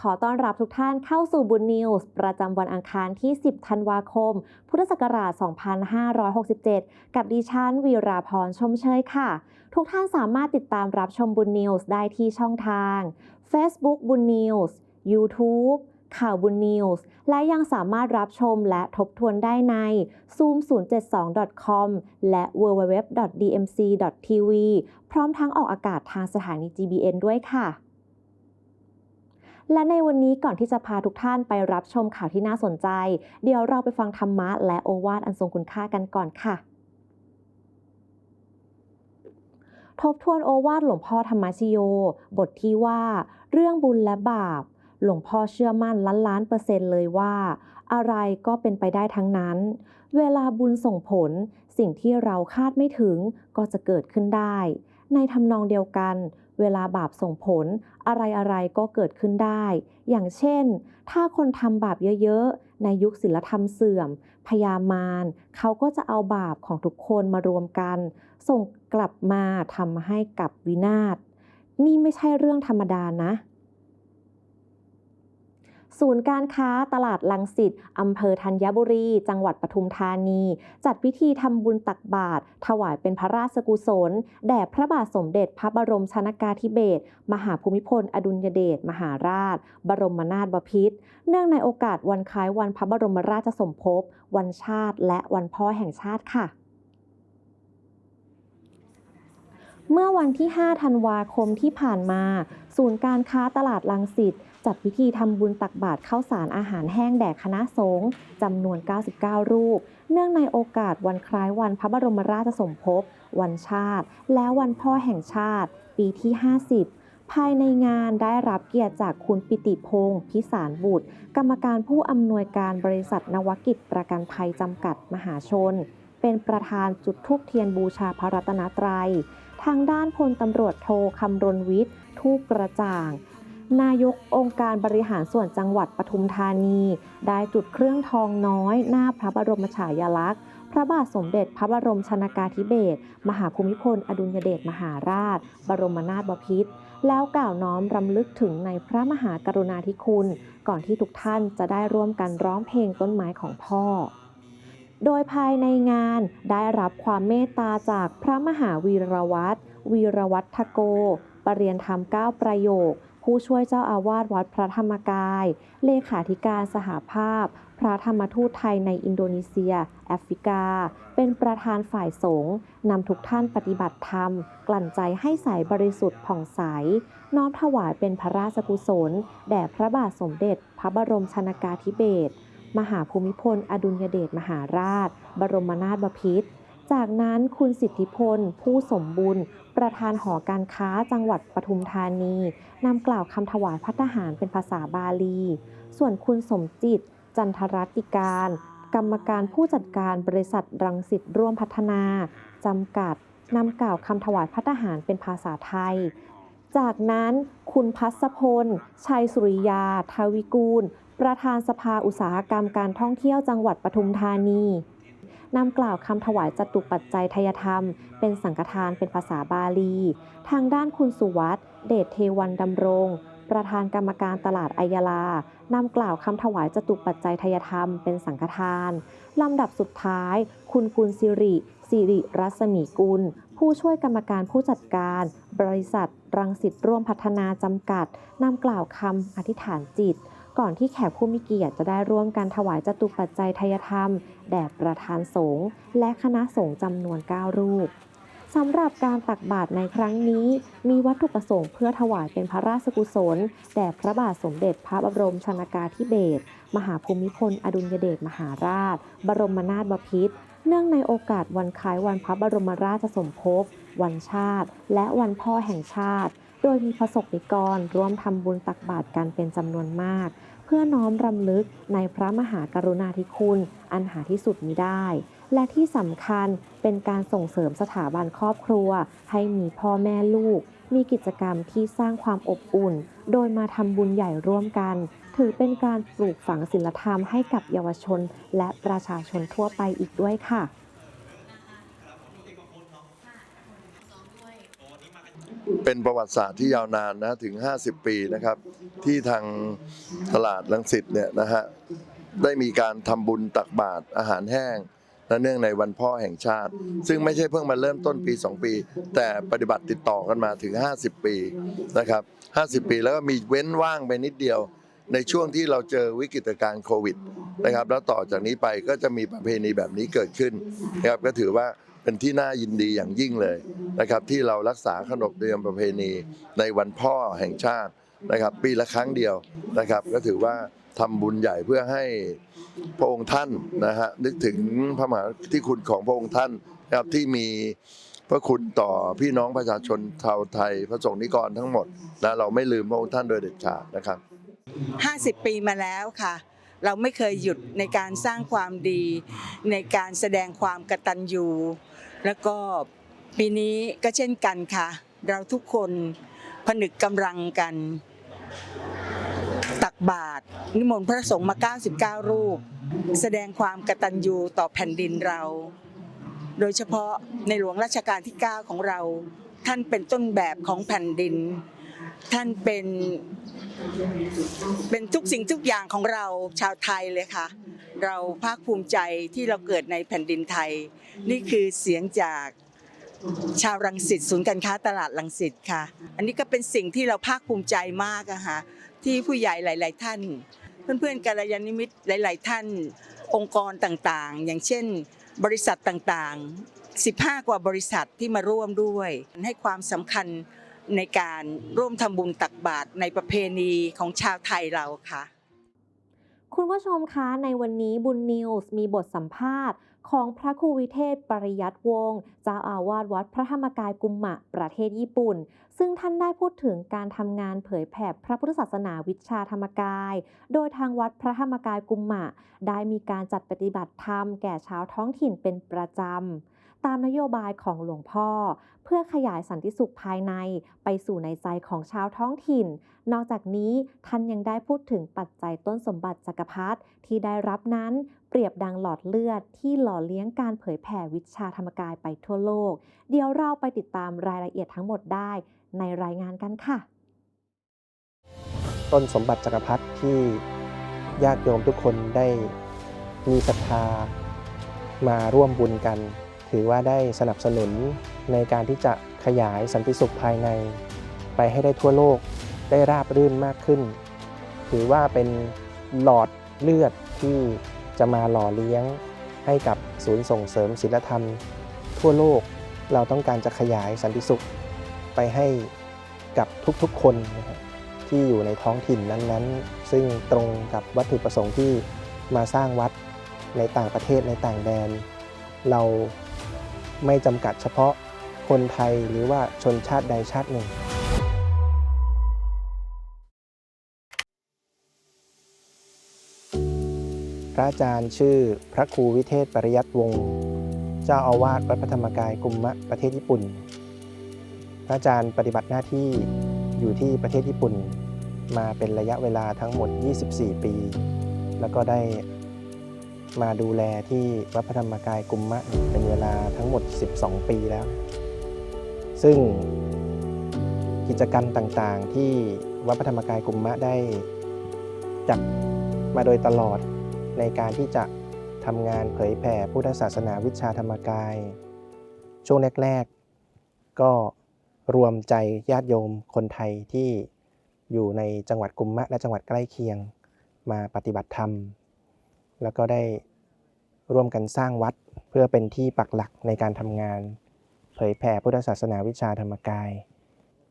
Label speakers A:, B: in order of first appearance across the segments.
A: ขอต้อนรับทุกท่านเข้าสู่บุญนิวส์ประจำวันอังคารที่ 10 ธันวาคม พุทธศักราช 2567 กับดิฉันวีราพรชมเชยค่ะ ทุกท่านสามารถติดตามรับชมบุญนิวส์ได้ที่ช่องทาง Facebook บุญนิวส์ YouTube ข่าวบุญนิวส์ และยังสามารถรับชมและทบทวนได้ใน zoom072.com และ www.dmc.tv พร้อมทั้งออกอากาศทางสถานี GBN ด้วยค่ะ และในวันนี้ก่อนที่จะพาทุกท่านไปรับชมข่าวที่น่าสนใจ เดี๋ยวเราไปฟังธรรมะและโอวาทอันทรงคุณค่ากันก่อนค่ะ ทบทวนโอวาทหลวงพ่อธรรมชโย บทที่ว่า เรื่องบุญและบาป หลวงพ่อเชื่อมั่นล้านล้านเปอร์เซ็นต์เลยว่า อะไรก็เป็นไปได้ทั้งนั้น เวลาบุญส่งผล สิ่งที่เราคาดไม่ถึงก็จะเกิดขึ้นได้ ในทำนองเดียวกัน เวลาบาปส่งผลอะไรอะไรๆก็เกิดขึ้นได้ อย่างเช่น ถ้าคนทำบาปเยอะๆ ในยุคศิลธรรมเสื่อม พยามารเขาก็จะเอาบาปของทุกคนมารวมกัน ส่งกลับมาทำให้กับวินาศ นี่ไม่ใช่เรื่องธรรมดานะ ศูนย์การค้าตลาดลังสิตอำเภอธัญบุรี จังหวัดปทุมธานี จัดพิธีทำบุญตักบาตรถวายเป็นพระราชกุศล แด่พระบาทสมเด็จพระบรมชนากาธิเบศรมหาภูมิพล อดุลยเดชมหาราช บรมนาถบพิตรเนื่องในโอกาสวันคล้ายวันพระบรมราชสมภพ วันชาติ และวันพ่อแห่งชาติค่ะเมื่อวันที่ 5 ธันวาคมที่ผ่านมา ศูนย์การค้าตลาดลังสิต จัดพิธีทำบุญตักบาตรข้าวสารอาหารแห้งแด่คณะสงฆ์จำนวน 99 รูป เนื่องในโอกาสวันคล้ายวันพระบรมราชสมภพ วันชาติ และวันพ่อแห่งชาติ ปีที่ 50ภายในงานได้รับเกียรติจากคุณปิติพงศ์พิสารบุตร กรรมการผู้อำนวยการบริษัทนวกิจประกันภัยจำกัดมหาชน เป็นประธานจุดธูปเทียนบูชาพระรัตนตรัย ทางด้านพลตำรวจโทคำรณวิทย์ ทูปกระจ่าง นายกองค์การบริหารส่วนจังหวัดปทุมธานี ได้จุดเครื่องทองน้อย หน้าพระบรมฉายาลักษณ์ พระบาทสมเด็จพระบรมชนากาธิเบศรมหาภูมิพล อดุลยเดชมหาราช บรมนาถบพิตรแล้วกล่าวน้อมรำลึกถึงในพระมหากรุณาธิคุณ ก่อนที่ทุกท่านจะได้ร่วมกันร้องเพลงต้นไม้ของพ่อโดยภายในงานได้รับความเมตตาจากพระมหาวีรวัตรวีรวัตทโก ปรริยนธรรม9ประโยค ผู้ช่วยเจ้าอาวาสวัดพระธรรมกาย เลขาธิการสหภาพ พระธรรมทูตไทยในอินโดนีเซีย แอฟริกา เป็นประธานฝ่ายสงฆ์นำทุกท่านปฏิบัติธรรม กลั่นใจให้ใสบริสุทธิ์ผ่องใส น้อมถวายเป็นพระราชกุศล แด่พระบาทสมเด็จ พระบรมชนากาธิเบศรมหาภูมิพล อดุลยเดชมหาราช บรมนาถบพิตรจากนั้นคุณสิทธิพล ผู้สมบุญ ประธานหอการค้าจังหวัดปทุมธานี นำกล่าวคำถวายพัฒหารเป็นภาษาบาลี ส่วนคุณสมจิต จันทรัติการ กรรมการผู้จัดการบริษัทรังสิตร่วมพัฒนาจำกัดนำกล่าวคำถวายพัฒหารเป็นภาษาไทย จากนั้นคุณพัศพล ชัยสุริยา ทวิกูล ประธานสภาอุตสาหกรรมการท่องเที่ยวจังหวัดปทุมธานีนำกล่าวคำถวายจตุปัจจัยทยธรรม เป็นสังฆทานเป็นภาษาบาลี ทางด้านคุณสุวัสด์ เดชเทวันดำรง ประธานกรรมการตลาดไอยาลานำกล่าวคำถวายจตุปัจจัยทยธรรมเป็นสังฆทาน ลำดับสุดท้าย คุณกุลสิริสิริรัศมีกุล ผู้ช่วยกรรมการผู้จัดการ บริษัท รังสิตร่วมพัฒนาจำกัดนำกล่าวคำอธิษฐานจิต ก่อนที่แขกผู้มีเกียรติจะได้ร่วมกันถวายจตุปัจจัยทยธรรม แด่ประธานสงฆ์และคณะสงฆ์จำนวน 9 รูป สำหรับการตักบาตรในครั้งนี้ มีวัตถุประสงค์เพื่อถวายเป็นพระราชกุศล แด่พระบาทสมเด็จพระบรมชนากาธิเบศรมหาภูมิพล อดุลยเดชมหาราช บรมนาถบพิตรเนื่องในโอกาสวันคล้ายวันพระบรมราชสมภพ วันชาติ และวันพ่อแห่งชาติ โดยมีประสบนิกรร่วมทำบุญตักบาตรกันเป็นจำนวนมาก เพื่อน้อมรำลึกในพระมหากรุณาธิคุณ อันหาที่สุดมิได้ และที่สำคัญเป็นการส่งเสริมสถาบันครอบครัว ให้มีพ่อแม่ลูก มีกิจกรรมที่สร้างความอบอุ่น โดยมาทำบุญใหญ่ร่วมกัน ถือเป็นการปลูกฝังศีลธรรมให้กับเยาวชน และประชาชนทั่วไปอีกด้วยค่ะ
B: เป็นประวัติศาสตร์ที่ยาวนานนะถึง 50 ปีนะครับ ที่ทางตลาดลังสิตเนี่ยนะฮะได้มีการทำบุญตักบาตรอาหารแห้ง และเนื่องในวันพ่อแห่งชาติ ซึ่งไม่ใช่เพิ่งมาเริ่มต้นปี 2 ปี แต่ปฏิบัติติดต่อกันมาถึง 50 ปีนะครับ50 ปีแล้วก็มีเว้นว่างไปนิดเดียว ในช่วงที่เราเจอวิกฤตการณ์โควิดนะครับแล้วต่อจากนี้ไปก็จะมีประเพณีแบบนี้เกิดขึ้นนะครับก็ถือว่าเป็นที่น่ายินดีอย่างยิ่งเลยนะครับ ที่เรารักษาขนบธรรมเนียมประเพณีในวันพ่อแห่งชาตินะครับ ปีละครั้งเดียวนะครับ ก็ถือว่าทำบุญใหญ่เพื่อให้ พระองค์ท่านนะฮะนึกถึงพระมหาที่คุณของพระองค์ท่านนะครับที่มีพระคุณต่อพี่น้องประชาชนชาวไทยพระสงฆ์นิกรทั้งหมดนะเราไม่ลืมพระองค์ท่านโดยเด็ดขาดนะครับ
C: 50 ปีมาแล้วค่ะ เราไม่เคยหยุดในการสร้างความดีในการแสดงความกตัญญูแล้วก็ปีนี้ก็เช่นกันค่ะ เราทุกคนผนึกกำลังกัน ตักบาตรนิมนต์พระสงฆ์มา 99 รูป แสดงความกตัญญูต่อแผ่นดินเรา โดยเฉพาะในหลวงรัชกาลที่ 9 ของเรา ท่านเป็นต้นแบบของแผ่นดิน ท่านเป็นเป็นทุกสิ่งทุกอย่างของเราชาวไทยเลยค่ะ เราภาคภูมิใจที่เราเกิดในแผ่นดินไทย นี่คือเสียงจากชาวรังสิตศูนย์การค้าตลาดรังสิตค่ะ อันนี้ก็เป็นสิ่งที่เราภาคภูมิใจมากอะค่ะ ที่ผู้ใหญ่หลาย ๆ ท่าน เพื่อนๆกัลยาณมิตรหลาย ๆ ท่าน องค์กรต่างๆ อย่างเช่น บริษัทต่างๆ 15 กว่าบริษัทที่มาร่วมด้วย ให้ความสำคัญในการร่วมทำบุญตักบาตรในประเพณีของชาวไทยเราค่ะ
A: คุณผู้ชมคะในวันนี้บุญนิวส์มีบทสัมภาษณ์ ของพระครูวิเทศปริยัติวงศ์เจ้าอาวาสวัดพระธรรมกายกุมมะ ประเทศญี่ปุ่น ซึ่งท่านได้พูดถึงการทำงานเผยแผ่พระพุทธศาสนาวิชาธรรมกาย โดยทางวัดพระธรรมกายกุมมะ ได้มีการจัดปฏิบัติธรรมแก่ชาวท้องถิ่นเป็นประจำ ตามนโยบายของหลวงพ่อ เพื่อขยายสันติสุขภายในไปสู่ในใจของชาวท้องถิ่น นอกจากนี้ท่านยังได้พูดถึงปัจจัยต้นสมบัติจักรพรรดิที่ได้รับนั้นเปรียบดังหลอดเลือดที่หล่อเลี้ยงการเผยแผ่วิชาธรรมกายไปทั่วโลก เดี๋ยวเราไปติดตามรายละเอียดทั้งหมดได้ในรายงานกันค่ะ
D: ต้นสมบัติจักรพรรดิที่ญาติโยมทุกคนได้มีศรัทธามาร่วมบุญกัน ถือว่าได้สนับสนุนในการที่จะขยายสันติสุขภายใน ไปให้ได้ทั่วโลกได้ราบรื่นมากขึ้น ถือว่าเป็นหลอดเลือดที่จะมาหล่อเลี้ยงให้กับศูนย์ส่งเสริมศิลธรรม ทั่วโลกเราต้องการจะขยายสันติสุขไปให้กับทุกๆคนนะครับที่อยู่ในท้องถิ่นนั้นๆ ซึ่งตรงกับวัตถุประสงค์ที่มาสร้างวัดในต่างประเทศในต่างแดน เรา ไม่จำกัดเฉพาะคนไทยหรือว่าชนชาติใดชาติหนึ่งพระอาจารย์ชื่อพระครูวิเทศปริยัติวงศ์เจ้าอาวาสวัดพระธรรมกายกุมมะประเทศญี่ปุ่น พระอาจารย์ปฏิบัติหน้าที่อยู่ที่ประเทศญี่ปุ่น มาเป็นระยะเวลาทั้งหมด 24 ปี แล้วก็ได้ มาดูแลที่วัดพระธรรมกายกุมมะเป็นเวลาทั้งหมด 12 ปีแล้ว ซึ่งกิจกรรมต่างๆ ที่วัดพระธรรมกายกุมมะได้จัดมาโดยตลอดในการที่จะทำงานเผยแผ่พุทธศาสนาวิชาธรรมกาย ช่วงแรก ๆ ก็รวมใจญาติโยมคนไทยที่อยู่ในจังหวัดกุมมะและจังหวัดใกล้เคียงมาปฏิบัติธรรม แล้วก็ได้ร่วมกันสร้างวัดเพื่อเป็นที่ปักหลักในการทำงาน เผยแผ่พุทธศาสนาวิชาธรรมกาย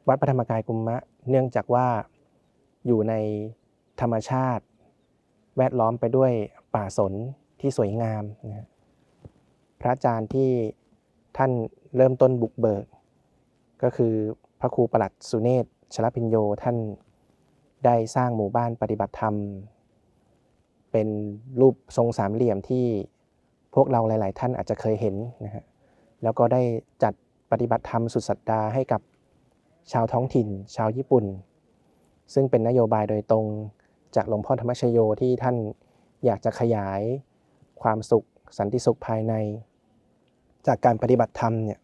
D: วัดพระธรรมกายกุมมะ เนื่องจากว่าอยู่ในธรรมชาติ แวดล้อมไปด้วยป่าสนที่สวยงามนะพระอาจารย์ที่ท่านเริ่มต้นบุกเบิก ก็คือพระครูประหลัดสุเนศชลพิญโยท่านได้สร้างหมู่บ้านปฏิบัติธรรม เป็นรูปทรงสามเหลี่ยมที่พวกเราหลาย ๆ ท่านอาจจะเคยเห็นนะฮะแล้วก็ได้จัดปฏิบัติธรรมสุดสัปดาห์ให้กับชาวท้องถิ่น ชาวญี่ปุ่น ซึ่งเป็นนโยบายโดยตรงจากหลวงพ่อธรรมชโยที่ท่านอยากจะขยายความสุขสันติสุขภายใน จากการปฏิบัติธรรมเนี่ย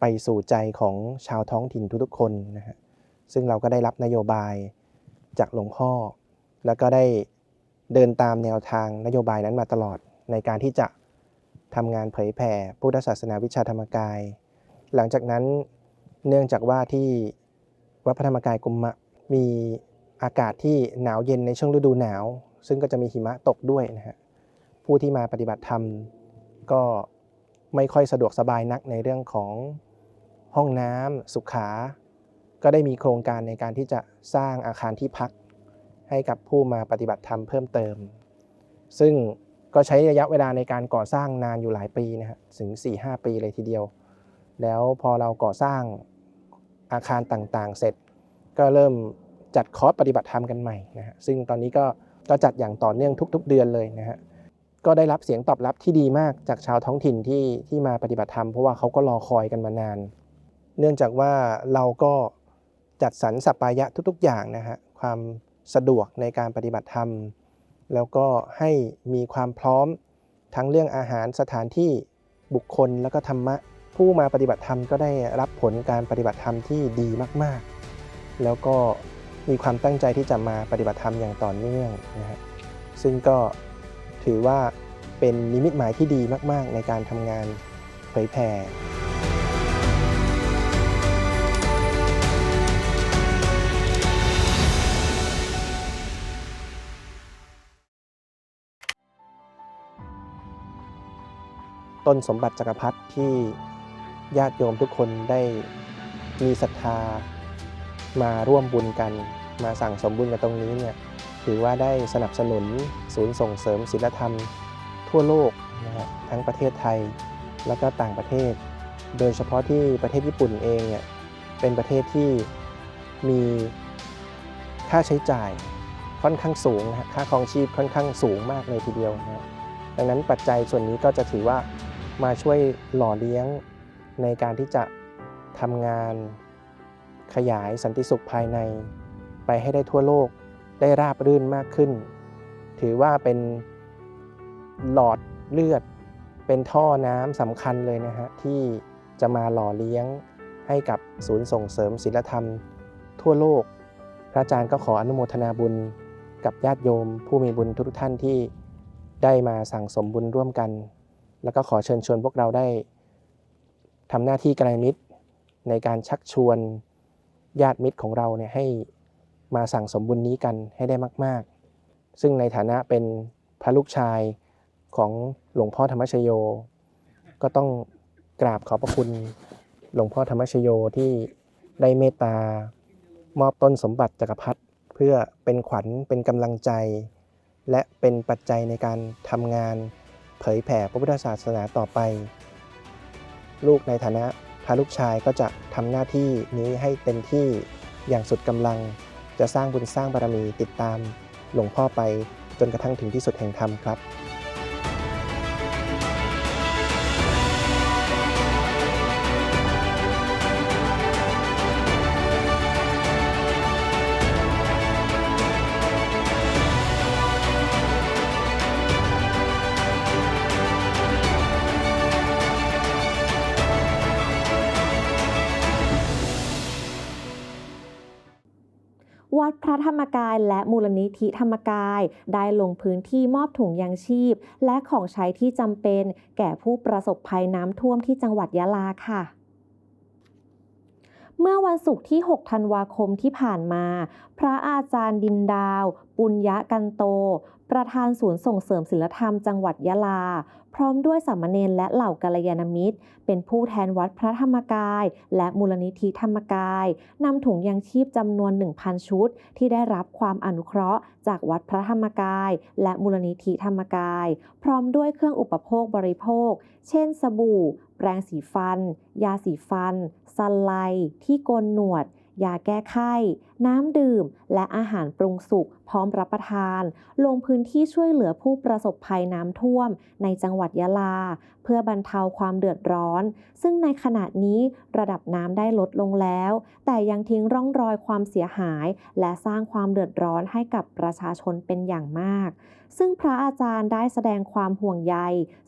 D: ไปสู่ใจของชาวท้องถิ่นทุกๆคนนะฮะซึ่งเราก็ได้รับนโยบายจากหลวงพ่อ แล้วก็ได้ เดินตามแนวทางนโยบายนั้นมาตลอดในการที่จะทำงานเผยแผ่พุทธศาสนาวิชาธรรมกาย หลังจากนั้นเนื่องจากว่าที่วัดพระธรรมกายกุมมะมีอากาศที่หนาวเย็นในช่วงฤดูหนาว ซึ่งก็จะมีหิมะตกด้วยนะฮะผู้ที่มาปฏิบัติธรรม ก็ไม่ค่อยสะดวกสบายนักในเรื่องของห้องน้ำสุขา ก็ได้มีโครงการในการที่จะสร้างอาคารที่พัก ให้กับผู้มาปฏิบัติธรรมเพิ่มเติม ซึ่งก็ใช้ระยะเวลาในการก่อสร้างนานอยู่หลายปีนะฮะถึง 4-5 ปีเลยทีเดียว แล้วพอเราก่อสร้างอาคารต่างๆ เสร็จ ก็เริ่มจัดคอร์สปฏิบัติธรรมกันใหม่นะฮะซึ่งตอนนี้ก็ก็จัดอย่างต่อเนื่องทุก ๆ เดือนเลยนะฮะก็ได้รับเสียงตอบรับที่ดีมากจากชาวท้องถิ่นที่ที่มาปฏิบัติธรรมเพราะว่าเขาก็รอคอยกันมานาน เนื่องจากว่าเราก็จัดสรรสัปปายะทุก ๆ อย่างนะฮะความ สะดวกในการปฏิบัติธรรม แล้วก็ให้มีความพร้อมทั้งเรื่องอาหารสถานที่บุคคลแล้วก็ธรรมะ ผู้มาปฏิบัติธรรมก็ได้รับผลการปฏิบัติธรรมที่ดีมาก ๆ แล้วก็มีความตั้งใจที่จะมาปฏิบัติธรรมอย่างต่อเนื่องนะฮะซึ่งก็ถือว่าเป็นนิมิตหมายที่ดีมาก ๆ ในการทำงานเผยแผ่ ต้นสมบัติจักรพรรดิที่ญาติโยมทุกคนได้มีศรัทธามาร่วมบุญกัน มาสั่งสมบุญกันตรงนี้เนี่ยถือว่าได้สนับสนุนศูนย์ส่งเสริมศีลธรรม ทั่วโลกนะฮะทั้งประเทศไทยแล้วก็ต่างประเทศ โดยเฉพาะที่ประเทศญี่ปุ่นเองเนี่ยเป็นประเทศที่มีค่าใช้จ่ายค่อนข้างสูงนะค่าครองชีพค่อนข้างสูงมากเลยทีเดียวนะฮะดังนั้นปัจจัยส่วนนี้ก็จะถือว่า มาช่วยหล่อเลี้ยงในการที่จะทำงานขยายสันติสุขภายใน ไปให้ได้ทั่วโลกได้ราบรื่นมากขึ้น ถือว่าเป็นหลอดเลือด เป็นท่อน้ำสำคัญเลยนะฮะที่จะมาหล่อเลี้ยงให้กับศูนย์ส่งเสริมศิลธรรม ทั่วโลก พระอาจารย์ก็ขออนุโมทนาบุญกับญาติโยม ผู้มีบุญทุกท่านที่ได้มาสั่งสมบุญร่วมกัน แล้วก็ขอเชิญชวนพวกเราได้ทำหน้าที่กระมิตร ในการชักชวนญาติมิตรของเราเนี่ยให้มาสั่งสมบุญนี้กันให้ได้มาก ๆ ซึ่งในฐานะเป็นพระลูกชายของหลวงพ่อธรรมชโย ก็ต้องกราบขอบพระคุณหลวงพ่อธรรมชโยที่ได้เมตตามอบต้นสมบัติจักรพรรดิเพื่อเป็นขวัญเป็นกำลังใจ และเป็นปัจจัยในการทำงาน เผยแผ่พระพุทธศาสนาต่อไป ลูกในฐานะพาลูกชายก็จะทำหน้าที่นี้ให้เต็มที่อย่างสุดกำลัง จะสร้างบุญสร้างบารมีติดตามหลวงพ่อไปจนกระทั่งถึงที่สุดแห่งธรรมครับ
A: ระธรรมกายและมูลนิธิธรรมกาย ได้ลงพื้นที่มอบถุงยางชีพ และของใช้ที่จำเป็น แก่ผู้ประสบภัยน้ำท่วมที่จังหวัดยะลาค่ะเมื่อวันศุกร์ที่ 6 ธันวาคมที่ผ่านมา พระอาจารย์ดินดาว ปุญญกันโต ประธานศูนย์ส่งเสริมศิลธรรมจังหวัดยะลา พร้อมด้วยสามเณรและเหล่ากัลยาณมิตร เป็นผู้แทนวัดพระธรรมกาย และมูลนิธิธรรมกายนำถุงยางชีพจำนวน 1,000 ชุด ที่ได้รับความอนุเคราะห์ จากวัดพระธรรมกาย และมูลนิธิธรรมกาย พร้อมด้วยเครื่องอุปโภคบริโภค เช่น สบู่ แปรงสีฟัน ยาสีฟันซันไลท์ที่โกนหนวด ยาแก้ไข้น้ำดื่ม และอาหารปรุงสุกพร้อมรับประทาน ลงพื้นที่ช่วยเหลือผู้ประสบภัยน้ำท่วม ในจังหวัดยะลา เพื่อบรรเทาความเดือดร้อน ซึ่งในขณะนี้ระดับน้ำได้ลดลงแล้ว แต่ยังทิ้งร่องรอยความเสียหาย และสร้างความเดือดร้อนให้กับประชาชนเป็นอย่างมาก ซึ่งพระอาจารย์ได้แสดงความห่วงใย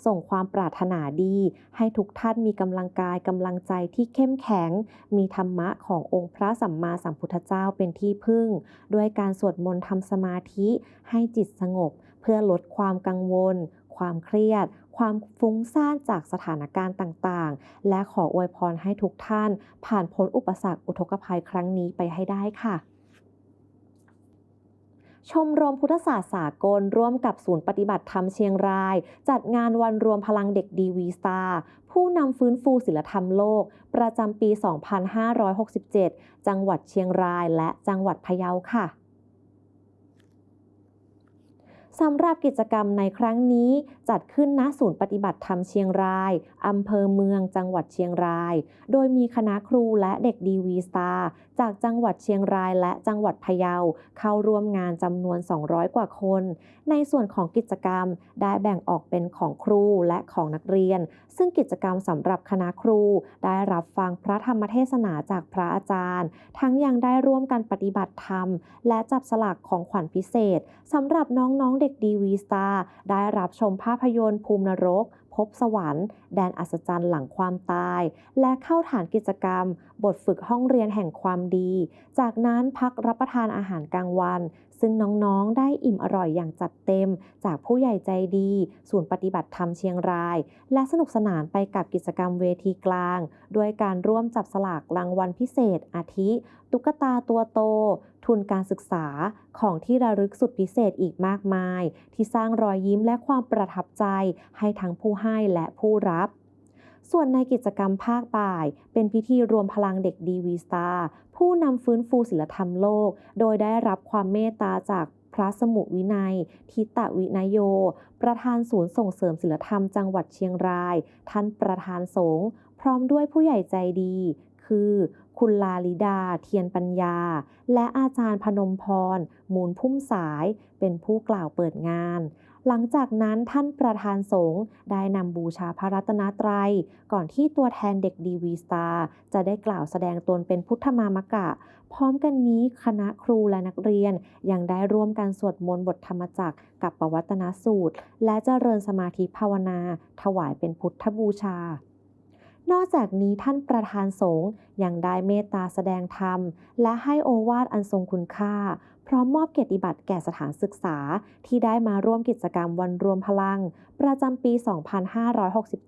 A: ส่งความปรารถนาดี ให้ทุกท่านมีกำลังกายกำลังใจที่เข้มแข็ง มีธรรมะขององค์พระสัมมาสัมพุทธเจ้าเป็นที่พึ่ง ด้วยการสวดมนต์ทำสมาธิให้จิตสงบ เพื่อลดความกังวล ความเครียด ความฟุ้งซ่านจากสถานการณ์ต่างๆ และขออวยพรให้ทุกท่าน ผ่านพ้นอุปสรรคอุทกภัยครั้งนี้ไปให้ได้ค่ะ ชมรมพุทธศาสตร์สากล ร่วมกับศูนย์ปฏิบัติธรรมเชียงราย จัดงานวันรวมพลังเด็กดีวีสตาร์ผู้นำฟื้นฟูศิลธรรมโลก ประจำปี 2567 จังหวัดเชียงรายและจังหวัดพะเยาค่ะ สำหรับกิจกรรมในครั้งนี้จัดขึ้นณศูนย์ปฏิบัติธรรมเชียงราย อำเภอเมือง จังหวัดเชียงราย โดยมีคณะครูและเด็กดีวีสตาร์จากจังหวัดเชียงรายและจังหวัดพะเยา เข้าร่วมงานจำนวน 200 กว่าคน ในส่วนของกิจกรรมได้แบ่งออกเป็นของครูและของนักเรียน ซึ่งกิจกรรมสำหรับคณะครู ได้รับฟังพระธรรมเทศนาจากพระอาจารย์ ทั้งยังได้ร่วมกันปฏิบัติธรรม และจับสลากของขวัญพิเศษสำหรับน้องๆเด็กดีวีสตาร์ได้รับชมภาพยนตร์ภูมินรก พบสวรรค์ แดนอัศจรรย์หลังความตาย และเข้าฐานกิจกรรม บทฝึกห้องเรียนแห่งความดี จากนั้นพักรับประทานอาหารกลางวัน ซึ่งน้องๆ ได้อิ่มอร่อยอย่างจัดเต็ม จากผู้ใหญ่ใจดี ศูนย์ปฏิบัติธรรมเชียงราย และสนุกสนานไปกับกิจกรรมเวทีกลาง ด้วยการร่วมจับสลากรางวัลพิเศษ อาทิ ตุ๊กตาตัวโต ทุนการศึกษาของที่ระลึกสุดพิเศษอีกมากมาย ที่สร้างรอยยิ้มและความประทับใจให้ทั้งผู้ให้และผู้รับ ส่วนในกิจกรรมภาคบ่าย เป็นพิธีรวมพลังเด็กดีวีสตาร์ผู้นำฟื้นฟูศิลธรรมโลก โดยได้รับความเมตตาจากพระสมุวินัย ทิตวินโย ประธานศูนย์ส่งเสริมศิลธรรมจังหวัดเชียงราย ท่านประธานสงฆ์พร้อมด้วยผู้ใหญ่ใจดี คือคุณลาลิดา เทียนปัญญา และอาจารย์พนมพร มูลพุ่มสาย เป็นผู้กล่าวเปิดงาน หลังจากนั้นท่านประธานสงฆ์ได้นำบูชาพระรัตนตรัย ก่อนที่ตัวแทนเด็กดีวีสตาจะได้กล่าวแสดงตนเป็นพุทธมามกะ พร้อมกันนี้คณะครูและนักเรียน ยังได้ร่วมกันสวดมนต์บทธรรมจักรกับปวัตนสูตร และเจริญสมาธิภาวนา ถวายเป็นพุทธบูชานอกจากนี้ท่านประธานสงฆ์ยังได้เมตตาแสดงธรรม และให้โอวาทอันทรงคุณค่า พร้อมมอบเกียรติบัตรแก่สถานศึกษา ที่ได้มาร่วมกิจกรรมวันรวมพลัง ประจำปี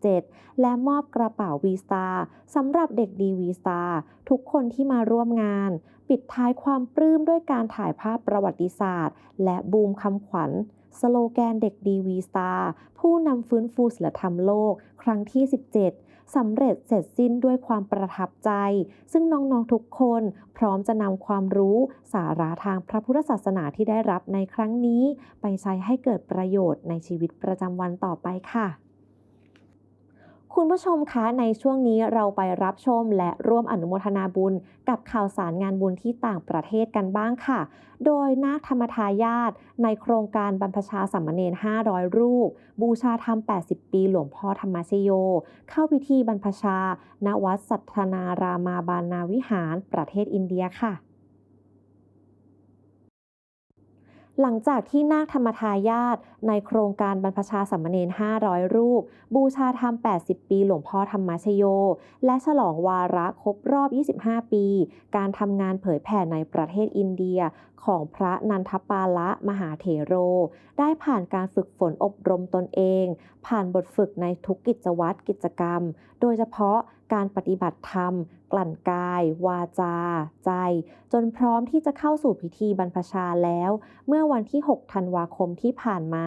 A: 2567 และมอบกระเป๋าวีสตาสำหรับเด็กดีวีสตาทุกคนที่มาร่วมงาน ปิดท้ายความปลื้มด้วยการถ่ายภาพประวัติศาสตร์ และบูมคำขวัญสโลแกนเด็กดีวีสตาผู้นำฟื้นฟูศิลธรรมโลก ครั้งที่ 17 สำเร็จเสร็จสิ้นด้วยความประทับใจ ซึ่งน้องๆทุกคนพร้อมจะนำความรู้สาระทางพระพุทธศาสนาที่ได้รับในครั้งนี้ ไปใช้ให้เกิดประโยชน์ในชีวิตประจำวันต่อไปค่ะ คุณผู้ชมคะในช่วงนี้เราไปรับชมและร่วมอนุโมทนาบุญ กับข่าวสารงานบุญที่ต่างประเทศกันบ้างค่ะ โดยนาคธรรมทายาทในโครงการบรรพชาสามเณร500 รูป บูชาธรรม 80 ปีหลวงพ่อธรรมชโย เข้าพิธีบรรพชา ณวัดสัทนารามาบานาวิหาร ประเทศอินเดียค่ะ หลังจากที่นาคธรรมทายาทในโครงการบรรพชาสัมมเนร500 รูป บูชาธรรม 80 ปี หลวงพ่อธรรมชโย และฉลองวาระครบรอบ 25 ปี การทำงานเผยแผ่ในประเทศอินเดีย ของพระนันทปาละมหาเถโร ได้ผ่านการฝึกฝนอบรมตนเอง ผ่านบทฝึกในทุกกิจวัตรกิจกรรม โดยเฉพาะการปฏิบัติธรรม กลั่นกาย วาจา ใจ จนพร้อมที่จะเข้าสู่พิธีบรรพชาแล้ว เมื่อวันที่ 6 ธันวาคมที่ผ่านมา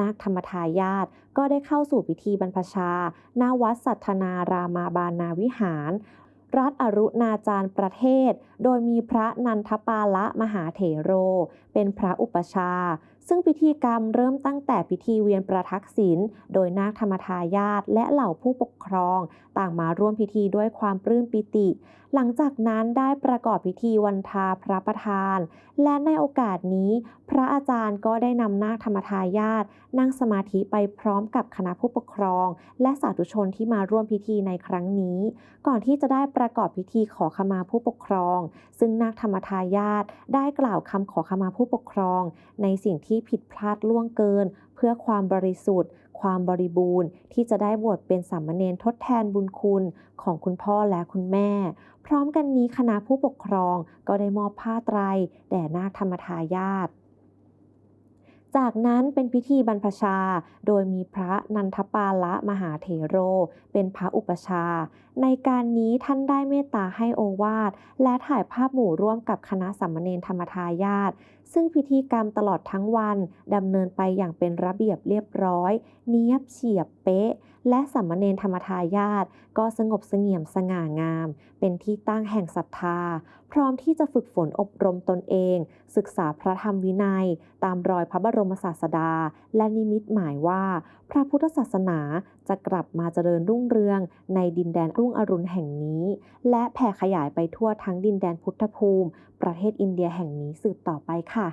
A: นาคธรรมทายาทก็ได้เข้าสู่พิธีบรรพชาณวัดสัทธนารามาบานาวิหาร รัฐอรุณาจารย์ประเทศ โดยมีพระนันทปาละมหาเถโร เป็นพระอุปชา ซึ่งพิธีกรรมเริ่มตั้งแต่พิธีเวียนประทักษิณโดยนาคธรรมทายาทและเหล่าผู้ปกครอง ต่างมาร่วมพิธีด้วยความปลื้มปิติ หลังจากนั้นได้ประกอบพิธีวันทาพระประธาน และในโอกาสนี้ พระอาจารย์ก็ได้นำนาคธรรมทายาทนั่งสมาธิไปพร้อมกับคณะผู้ปกครอง และสาธุชนที่มาร่วมพิธีในครั้งนี้ ก่อนที่จะได้ประกอบพิธีขอขมาผู้ปกครอง ซึ่งนาคธรรมทายาทได้กล่าวคำขอขมาผู้ปกครอง ในสิ่งที่ผิดพลาดล่วงเกิน เพื่อความบริสุทธิ์ ความบริบูรณ์ ที่จะได้บวชเป็นสามเณรทดแทนบุญคุณของคุณพ่อและคุณแม่ พร้อมกันนี้คณะผู้ปกครองก็ได้มอบผ้าไตรแด่นาคธรรมทายาทจากนั้นเป็นพิธีบรรพชา โดยมีพระนันทปาละมหาเถโร เป็นพระอุปชา ในการนี้ท่านได้เมตตาให้โอวาท และถ่ายภาพหมู่ร่วมกับคณะสามเณรธรรมทายาท ซึ่งพิธีกรรมตลอดทั้งวันดำเนินไปอย่างเป็นระเบียบเรียบร้อย เนียบเฉียบเป๊ะ และสามเณรธรรมทายาทก็สงบเสงี่ยมสง่างาม เป็นที่ตั้งแห่งศรัทธา พร้อมที่จะฝึกฝนอบรมตนเอง ศึกษาพระธรรมวินัย ตามรอยพระบรมศาสดา และนิมิตหมายว่า พระพุทธศาสนาจะกลับมาเจริญรุ่งเรืองในดินแดนรุ่งอรุณแห่งนี้ และแผ่ขยายไปทั่วทั้งดินแดนพุทธภูมิประเทศอินเดียแห่งนี้สืบต่อไปค่ะ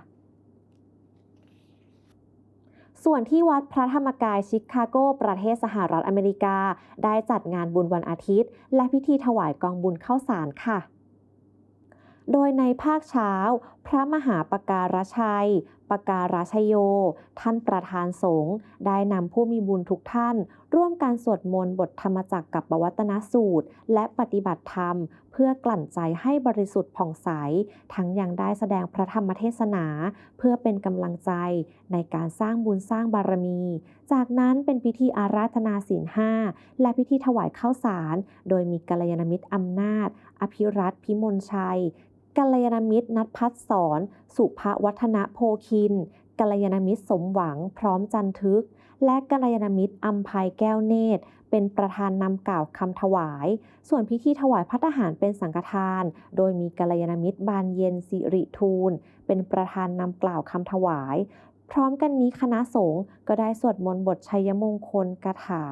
A: ส่วนที่วัดพระธรรมกายชิคาโก ประเทศสหรัฐอเมริกา ได้จัดงานบุญวันอาทิตย์ และพิธีถวายกองบุญเข้าสารค่ะโดยในภาคเช้า พระมหาปการชัย ปการชโย ท่านประธานสงฆ์ได้นำผู้มีบุญทุกท่าน ร่วมการสวดมนต์บทธรรมจักรกับปวัตนสูตร และปฏิบัติธรรม เพื่อกลั่นใจให้บริสุทธิ์ผ่องใส ทั้งยังได้แสดงพระธรรมเทศนา เพื่อเป็นกำลังใจในการสร้างบุญสร้างบารมี จากนั้นเป็นพิธีอาราธนาศีลห้าและพิธีถวายข้าวสาร โดยมีกัลยาณมิตรอำนาจ อภิรัตพิมลชัยกัลยาณมิตรนัดพัฒสอน สุภวัฒนโพคิน กัลยาณมิตรสมหวังพร้อมจันทึก และกัลยาณมิตรอัมภัยแก้วเนตร เป็นประธานนำกล่าวคำถวาย ส่วนพิธีถวายพัฒหารเป็นสังฆทาน โดยมีกัลยาณมิตรบานเย็นสิริทูล เป็นประธานนำกล่าวคำถวาย พร้อมกันนี้คณะสงฆ์ก็ได้สวดมนต์บทชัยมงคลกถา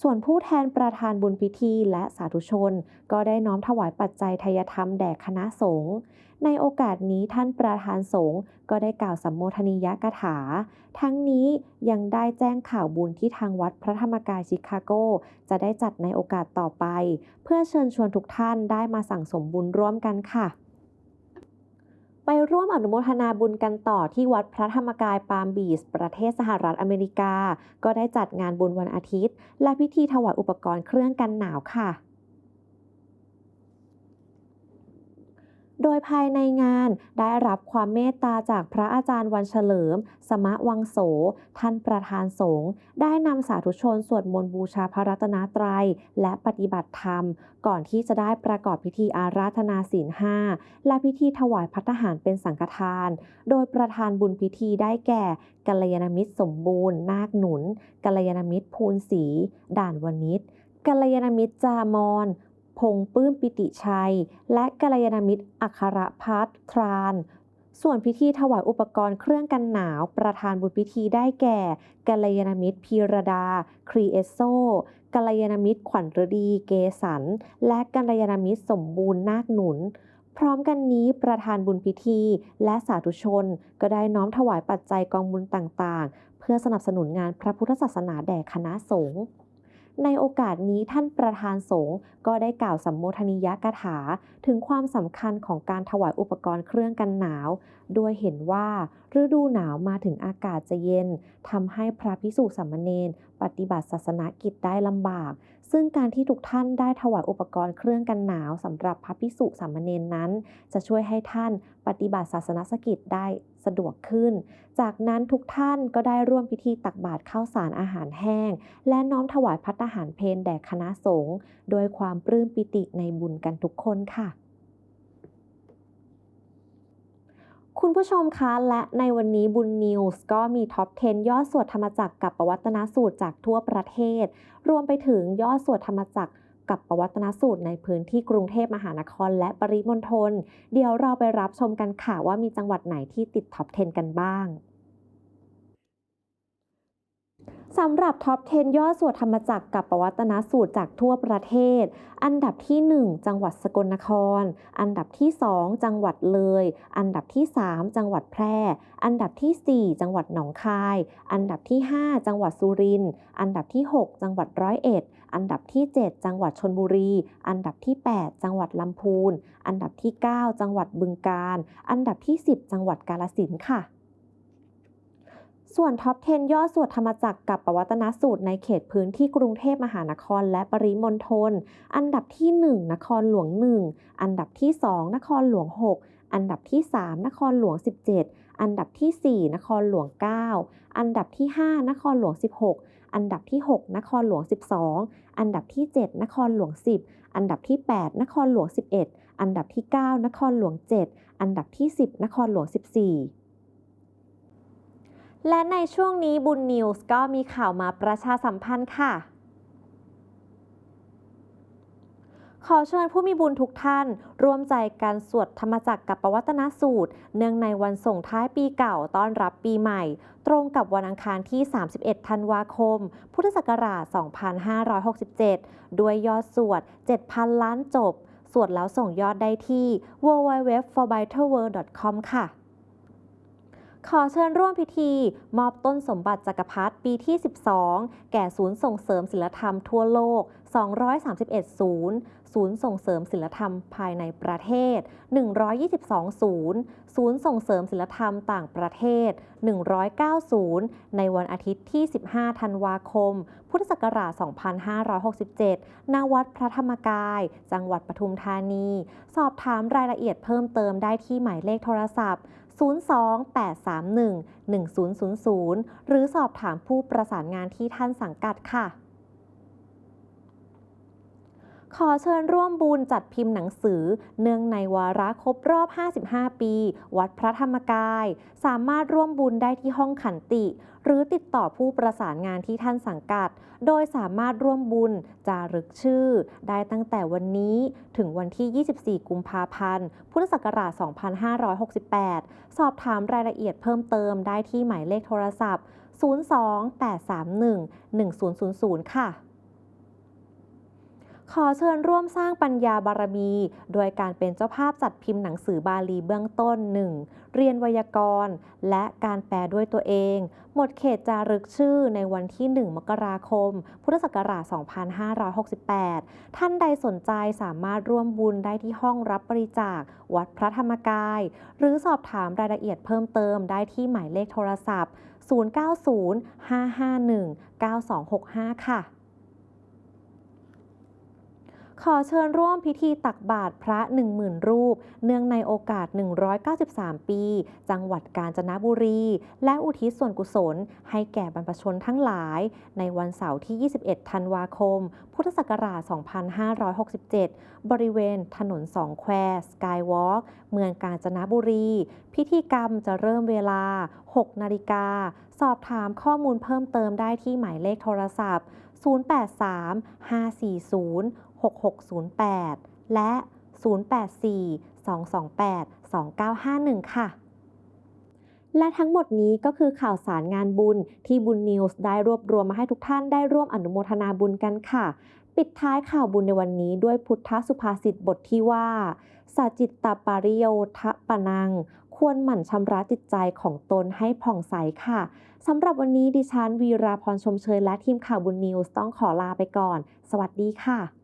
A: ส่วนผู้แทนประธานบุญพิธีและสาธุชน ก็ได้น้อมถวายปัจจัยทยธรรมแด่คณะสงฆ์ ในโอกาสนี้ท่านประธานสงฆ์ก็ได้กล่าวสัมโมทนียกถา ทั้งนี้ยังได้แจ้งข่าวบุญที่ทางวัดพระธรรมกายชิคาโก จะได้จัดในโอกาสต่อไป เพื่อเชิญชวนทุกท่านได้มาสั่งสมบุญร่วมกันค่ะ ไปร่วมอนุโมทนาบุญกันต่อที่วัดพระธรรมกายปาล์มบีส ประเทศสหรัฐอเมริกา ก็ได้จัดงานบุญวันอาทิตย์ และพิธีถวายอุปกรณ์เครื่องกันหนาวค่ะ โดยภายในงานได้รับความเมตตาจากพระอาจารย์วันเฉลิม สมะวังโส ท่านประธานสงฆ์ได้นำสาธุชนสวดมนต์บูชาพระรัตนตรัย และปฏิบัติธรรม ก่อนที่จะได้ประกอบพิธีอาราธนาศีลห้าและพิธีถวายพัฒหารเป็นสังฆทาน โดยประธานบุญพิธีได้แก่กัลยาณมิตรสมบูรณ์ นาคหนุนกัลยาณมิตรภูลศรีด่านวณิชกัลยาณมิตรจามอน พงปื้มปิติชัย และกัลยาณมิตรอัครพัฒน์ทราน ส่วนพิธีถวายอุปกรณ์เครื่องกันหนาว ประธานบุญพิธีได้แก่กัลยาณมิตรพีรดา ครีเอสโซกัลยาณมิตรขวัญฤดีเกสัน และกัลยาณมิตรสมบูรณ์นาคหนุนพร้อมกันนี้ประธานบุญพิธีและสาธุชน ก็ได้น้อมถวายปัจจัยกองบุญต่างๆ เพื่อสนับสนุนงานพระพุทธศาสนาแด่คณะสงฆ์ ในโอกาสนี้ท่านประธานสงฆ์ก็ได้กล่าวสัมโมทนียกถา ถึงความสำคัญของการถวายอุปกรณ์เครื่องกันหนาว โดยเห็นว่าฤดูหนาวมาถึงอากาศจะเย็นทำให้พระพิสุสามเณรปฏิบัติศาสนกิจได้ลำบาก ซึ่งการที่ทุกท่านได้ถวายอุปกรณ์เครื่องกันหนาวสำหรับพระพิสุสามเณรนั้น จะช่วยให้ท่านปฏิบัติศาสนกิจได้ สะดวกขึ้น จากนั้นทุกท่านก็ได้ร่วมพิธีตักบาตรข้าวสารอาหารแห้ง และน้อมถวายพัตตาหารเพลแด่คณะสงฆ์โดยความปลื้มปิติในบุญกันทุกคนค่ะคุณผู้ชมคะ และในวันนี้บุญนิวส์ก็มีท็อป 10 ยอดสวดธรรมจักรกับประวัตนสูตรจากทั่วประเทศ รวมไปถึงยอดสวดธรรมจักร กับประวัตนสูตรในพื้นที่กรุงเทพมหานครและปริมณฑล เดี๋ยวเราไปรับชมกันค่ะว่ามีจังหวัดไหนที่ติดท็อป 10 กันบ้างสำหรับท็อป 10ย่อสวดธรรมจักรกับประวัตนสูตรจากทั่วประเทศ อันดับที่ 1 จังหวัดสกลนคร อันดับที่ 2 จังหวัดเลย อันดับที่ 3 จังหวัดแพร่ อันดับที่ 4 จังหวัดหนองคาย อันดับที่ 5 จังหวัดสุรินทร์ อันดับที่ 6 จังหวัดร้อยเอ็ด อันดับที่ 7 จังหวัดชนบุรี อันดับที่ 8 จังหวัดลำพูน อันดับที่ 9 จังหวัดบึงกาฬ อันดับที่ 10 จังหวัดกาฬสินค่ะ ส่วนท็อป 10 ย่อสวดธรรมจักรกับประวัตนสูตรในเขตพื้นที่กรุงเทพมหานครและปริมณฑล อันดับที่ 1 นครหลวง 1 อันดับที่ 2 นครหลวง 6 อันดับที่ 3 นครหลวง 17 อันดับที่ 4 นครหลวง 9 อันดับที่ 5 นครหลวง 16 อันดับที่ 6 นครหลวง 12 อันดับที่ 7 นครหลวง 10 อันดับที่ 8 นครหลวง 11 อันดับที่ 9 นครหลวง 7 อันดับที่ 10 นครหลวง 14และในช่วงนี้บุญนิวส์ก็มีข่าวมาประชาสัมพันธ์ค่ะ ขอเชิญผู้มีบุญทุกท่าน ร่วมใจกันสวดธรรมจักรกับประวัตนสูตร เนื่องในวันส่งท้ายปีเก่าต้อนรับปีใหม่ ตรงกับวันอังคารที่ 31 ธันวาคม พุทธศักราช 2567 ด้วยยอดสวด 7,000 ล้านจบ สวดแล้วส่งยอดได้ที่ www.forbitalworld.com ค่ะ ขอเชิญร่วมพิธี มอบต้นสมบัติจักรพรรดิปีที่ 12 แก่ศูนย์ส่งเสริมศิลธรรมทั่วโลก 231 ศูนย์ ศูนย์ส่งเสริมศิลธรรมภายในประเทศ 122 ศูนย์ ศูนย์ส่งเสริมศิลธรรมต่างประเทศ 109 ศูนย์ ในวันอาทิตย์ที่ 15 ธันวาคม พุทธศักราช 2567 ณ วัดพระธรรมกาย จังหวัดปทุมธานี สอบถามรายละเอียดเพิ่มเติมได้ที่หมายเลขโทรศัพท์ 028311000 หรือสอบถามผู้ประสานงานที่ท่านสังกัดค่ะ ขอเชิญร่วมบุญจัดพิมพ์หนังสือ เนื่องในวาระครบรอบ 55 ปี วัดพระธรรมกาย สามารถร่วมบุญได้ที่ห้องขันติ หรือติดต่อผู้ประสานงานที่ท่านสังกัด โดยสามารถร่วมบุญ จารึกชื่อ ได้ตั้งแต่วันนี้ถึงวันที่ 24 กุมภาพันธ์ พุทธศักราช 2568 สอบถามรายละเอียดเพิ่มเติมได้ที่หมายเลขโทรศัพท์ 028311000 ค่ะ ขอเชิญร่วมสร้างปัญญาบารมี โดยการเป็นเจ้าภาพจัดพิมพ์หนังสือบาลีเบื้องต้น 1. เรียนไวยากรณ์ และการแปลด้วยตัวเอง หมดเขตจารึกชื่อในวันที่ 1 มกราคม พุทธศักราช 2568 ท่านใดสนใจสามารถร่วมบุญได้ที่ห้องรับบริจาค วัดพระธรรมกาย หรือสอบถามรายละเอียดเพิ่มเติมได้ที่หมายเลขโทรศัพท์ 090-551-9265 ค่ะ ขอเชิญร่วมพิธีตักบาตรพระ 10,000 รูป เนื่องในโอกาส 193 ปี จังหวัดกาญจนบุรี และอุทิศส่วนกุศล ให้แก่บรรพชนทั้งหลาย ในวันเสาร์ที่ 21 ธันวาคม พุทธศักราช 2567 บริเวณถนนสองแควสกายวอล์กเมืองกาญจนบุรี พิธีกรรมจะเริ่มเวลา 6 นาฬิกา สอบถามข้อมูลเพิ่มเติมได้ที่หมายเลขโทรศัพท์ 083 540 6608 และ 084 228 2951 ค่ะ และทั้งหมดนี้ก็คือข่าวสารงานบุญที่บุญนิวส์ได้รวบรวมมาให้ทุกท่านได้ร่วมอนุโมทนาบุญกันค่ะ ปิดท้ายข่าวบุญในวันนี้ด้วยพุทธสุภาษิตบทที่ว่าสัจจิตตปาริโยทะปะนัง ควรหมั่นชำระจิตใจของตนให้ผ่องใสค่ะสำหรับวันนี้ดิฉันวีราพรชมเชยและทีมข่าวบุญนิวส์ต้องขอลาไปก่อน สวัสดีค่ะ